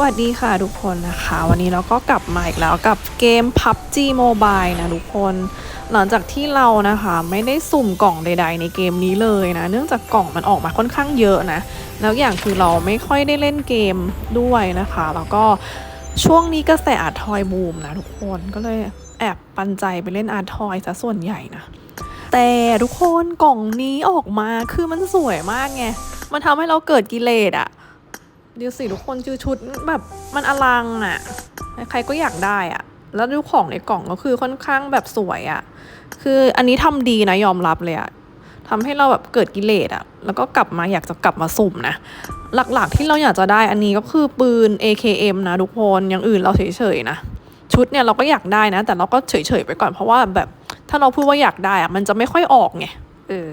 วัสดีค่ะทุกคนนะคะ วันนี้เราก็กลับมาอีกแล้วกับเกม PUBG Mobile นะทุกคน หลังจากที่เรานะคะไม่ได้สุ่มกล่องใด ๆ ในเกมนี้เลยนะ เนื่องจากกล่องมันออกมาค่อนข้างเยอะนะ แล้วอย่างคือเราไม่ค่อยได้เล่นเกมด้วยนะคะ แล้วก็ช่วงนี้กระแสอาร์ทอยบูมนะทุกคนก็เลยแอบปันใจไปเล่นอาร์ทอยซะส่วนใหญ่นะ แต่ทุกคนกล่องนี้ออกมาคือมันสวยมากไง มันทำให้เราเกิดกิเลสอะ ดีสิทุกคนคือชุดแบบมันอลังอะใครก็อยากได้อะแล้วดูของในกล่องก็คือค่อนข้างแบบสวยอะคืออันนี้ทำดีนะยอมรับเลยอะทำให้เราแบบเกิดกิเลสอะแล้วก็กลับมาอยากจะกลับมาสุ่มนะ หลักๆที่เราอยากจะได้อันนี้ก็คือปืน AKM นะทุกคนอย่างอื่นเราเฉยๆนะชุดเนี่ยเราก็อยากได้นะ แต่เราก็เฉยๆไปก่อนเพราะว่าแบบถ้าเราพูดว่าอยากได้อะมันจะไม่ค่อยออกไงเออ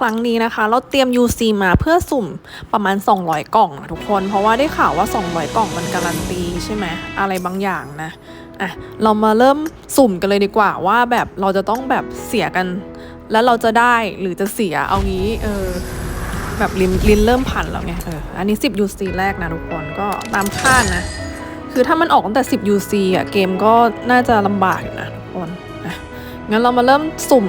ครั้งนี้นะคะ เราเตรียม UC มาเพื่อสุ่มประมาณ 200 กล่องนะทุกคน เพราะว่าได้ข่าวว่า 200 กล่องมันการันตีใช่ไหมอะไรบางอย่างนะอะเรามาเริ่มสุ่มกันเลยดีกว่าว่าแบบเราจะต้องแบบเสียกัน แล้วเราจะได้หรือจะเสียเอางี้เออแบบลิ้นลิ้นเริ่มพันแล้วไงเอออันนี้ 10 UC แรกนะทุกคนก็ตามคาดนะ คือถ้ามันออกตั้งแต่ 10 UC อะเกมก็น่าจะลำบากอยู่นะทุกคนอะงั้นเรามาเริ่มสุ่ม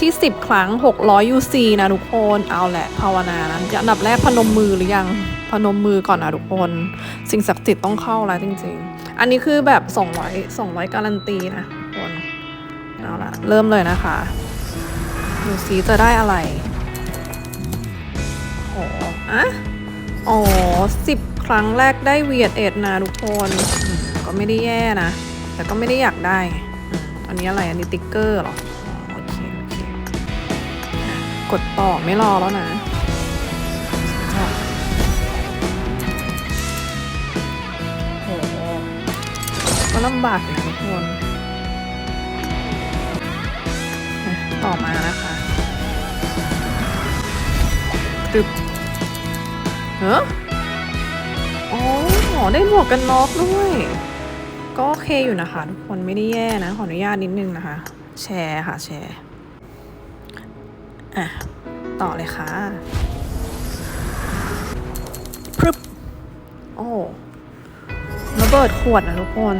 ที่ 10 ครั้ง 600 UC นะทุกคน เอาแหละภาวนานะอันดับแรกพนมมือหรือยังพนมมือก่อนนะทุกคน สิ่งศักดิ์สิทธิ์ต้องเข้าแล้วจริง ๆ อันนี้คือแบบ 200 200 การันตีนะทุกคนเอาละเริ่มเลยนะคะดูซิจะได้อะไรโอ้อะอ๋อ10ครั้งแรกได้เวียดเอ็ดนะทุกคนก็ไม่ได้แย่นะ แต่ก็ไม่ได้อยากได้ อันนี้อะไร อันนี้ติ๊กเกอร์หรอ กดต่อไม่รอแล้วนะก็ลำบากอยู่นะทุกคนต่อมานะคะตึบเฮ้ออ๋อได้หมวกกันน็อกด้วย ก็โอเคอยู่นะคะ ทุกคนไม่ได้แย่นะ ขออนุญาตนิดนึงนะคะ แชร์ค่ะแชร์ อะ ต่อเลยค่ะพรึบโอ้ระเบิดขวดนะทุกคน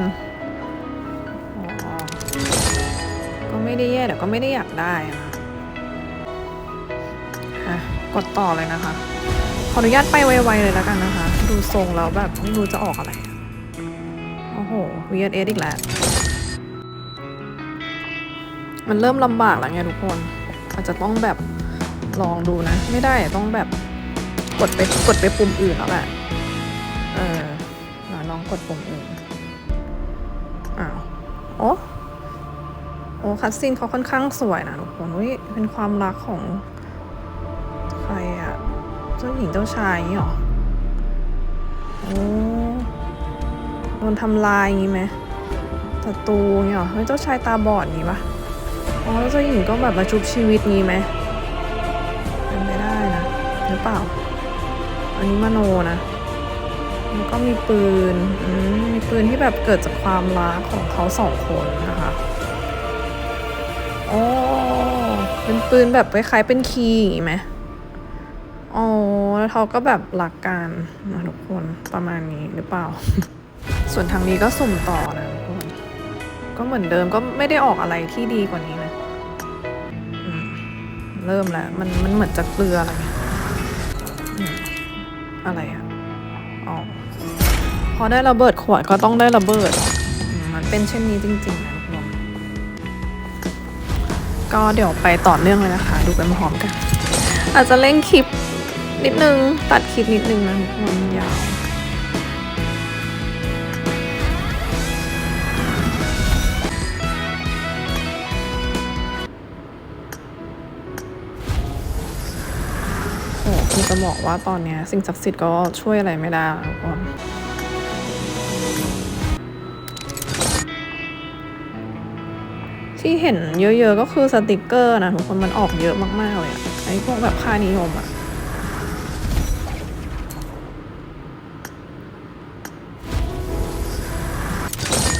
ก็ไม่ได้แย่แต่ก็ไม่ได้อยากได้นะอะ กดต่อเลยนะคะ ขออนุญาตไปไวๆเลยแล้วกันนะคะ ดูทรงแล้วแบบไม่รู้จะออกอะไร โอ้โห VSS อีกแล้ว มันเริ่มลำบากแล้วไงทุกคน อาจจะต้องแบบลองดูนะ ไม่ได้ต้องแบบกดไปกดไปปุ่มอื่นแล้วแหละเออลองกดปุ่มอื่นอ้าวโอ้โอ้คัตซีนเขาค่อนข้างสวยนะทุกคนอุ้ยเป็นความรักของใครอะเจ้าหญิงเจ้าชายอย่างนี้หรอโอ้โดนทำลายงี้ไหมศัตรูอย่างนี้หรอเฮ้ยเจ้าชายตาบอดงนี้ปะ อ๋อแล้วเจ้าหญิงก็แบบมาชุบชีวิตนี้ไหมเป็นไม่ได้นะหรือเปล่า อันนี้มโนนะแล้วก็มีปืนมมีปืนที่แบบเกิดจากความรักของเขาสองคนนะคะอ๋อเป็นปืนแบบคล้ายๆเป็นคีย์อย่างงี้ไหมอ๋อแล้วเขาก็แบบรักกันนะทุกคนประมาณนี้หรือเปล่า ส่วนทางนี้ก็สุ่มต่อนะทุกคน ก็เหมือนเดิมก็ไม่ได้ออกอะไรที่ดีกว่านี้นะ เริ่มแล้ว มันมันเหมือนจะเกลืออะไรอะไรอะอ๋อพอได้ระเบิดขวดก็ต้องได้ระเบิด มันเป็นเช่นนี้จริงๆนะทุกคนก็เดี๋ยวไปต่อเนื่องเลยนะคะ ดูกันพร้อมกัน อาจจะเร่งคลิปนิดนึง ตัดคลิปนิดนึงนะทุกคนยาว คือจะบอกว่าตอนนี้สิ่งศักดิ์สิทธิ์ก็ช่วยอะไรไม่ได้แล้วทุกคนที่เห็นเยอะๆก็คือสติกเกอร์นะทุกคนมันออกเยอะมากๆเลยอะไอ้พวกแบบค่านิยมอะ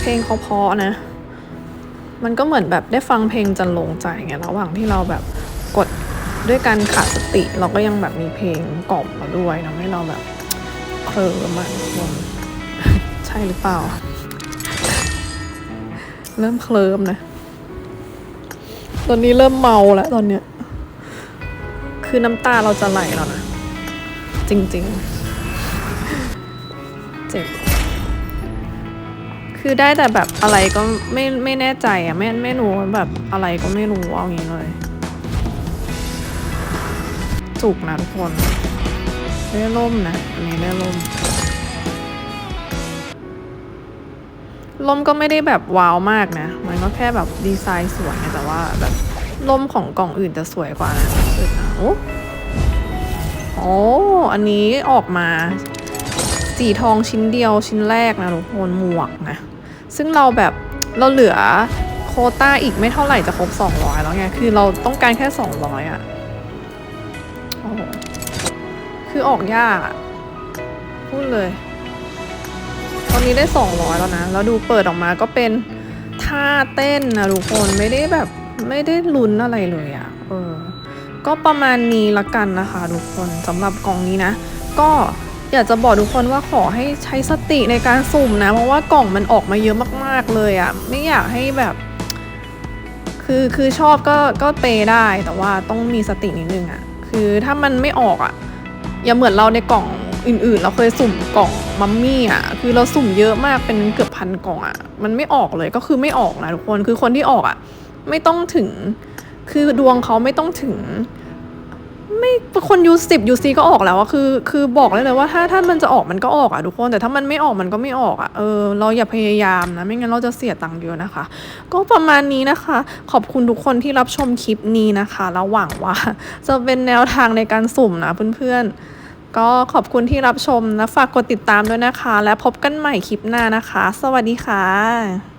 เพลงเขาเพราะนะ มันก็เหมือนแบบได้ฟังเพลงจันลงใจไงระหว่างที่เราแบบกด ด้วยการขาดสติเราก็ยังแบบมีเพลงกล่อมมาด้วยทำให้เราแบบเคลิ้มอะทุกคนใช่หรือเปล่า เริ่มเคลิ้มนะ ตอนนี้เริ่มเมาแล้วตอนเนี้ย คือน้ำตาเราจะไหลแล้วนะ จริง ๆ เจ็บ คือได้แต่แบบอะไรก็ไม่ไม่แน่ใจอะไม่ไม่รู้แบบอะไรก็ไม่รู้เอางี้เลย จุกนะทุกคนได้ล่มนะ อันนี้ได้ล่มล่มก็ไม่ได้แบบว้าวมากนะ มันก็แค่แบบดีไซน์สวยนะแต่ว่าแบบล่มของกล่องอื่นจะสวยกว่านะรู้สึกนะโอ้โอ้อันนี้ออกมา สีทองชิ้นเดียวชิ้นแรกนะทุกคนหมวกนะ ซึ่งเราแบบเราเหลือโคต้าอีกไม่เท่าไหร่จะครบ 200 แล้วไง คือเราต้องการแค่ 200อะ คือออกยากอะพูดเลย ตอนนี้ได้ 200 แล้วนะ แล้วดูเปิดออกมาก็เป็นท่าเต้นนะทุกคนไม่ได้แบบไม่ได้ลุ้นอะไรเลยอะ่ะเออ ก็ประมาณนี้ละกันนะคะทุกคนสำหรับกล่องนี้นะ ก็อยากจะบอกทุกคนว่าขอให้ใช้สติในการสุ่มนะ เพราะว่ากล่องมันออกมาเยอะมากๆเลยอะ่ะ ไม่อยากให้แบบ คือคือชอบก็ก็เปย์ได้แต่ว่าต้องมีสตินิดนึงอะ่ะ คือถ้ามันไม่ออกอะ อย่าเหมือนเราในกล่องอื่นๆ เราเคยสุ่มกล่องมัมมี่อะคือเราสุ่มเยอะมากเป็นเกือบพันกล่องอะมันไม่ออกเลยก็คือไม่ออกนะทุกคนคือคนที่ออกอะไม่ต้องถึงคือดวงเขาไม่ต้องถึง ไม่คนยูสิบยูซีก็ออกแล้วอะคือ คือบอกเลยเลยว่าถ้าถ้ามันจะออกมันก็ออกอะทุกคน แต่ถ้ามันไม่ออกมันก็ไม่ออกอะเออเราอย่าพยายามนะ ไม่งั้นเราจะเสียตังค์เยอะนะคะ ก็ประมาณนี้นะคะ ขอบคุณทุกคนที่รับชมคลิปนี้นะคะแล้วหวังว่า จะเป็นแนวทางในการสุ่มนะเพื่อนๆ ก็ขอบคุณที่รับชมนะฝากกดติดตามด้วยนะคะ และพบกันใหม่คลิปหน้านะคะ สวัสดีค่ะ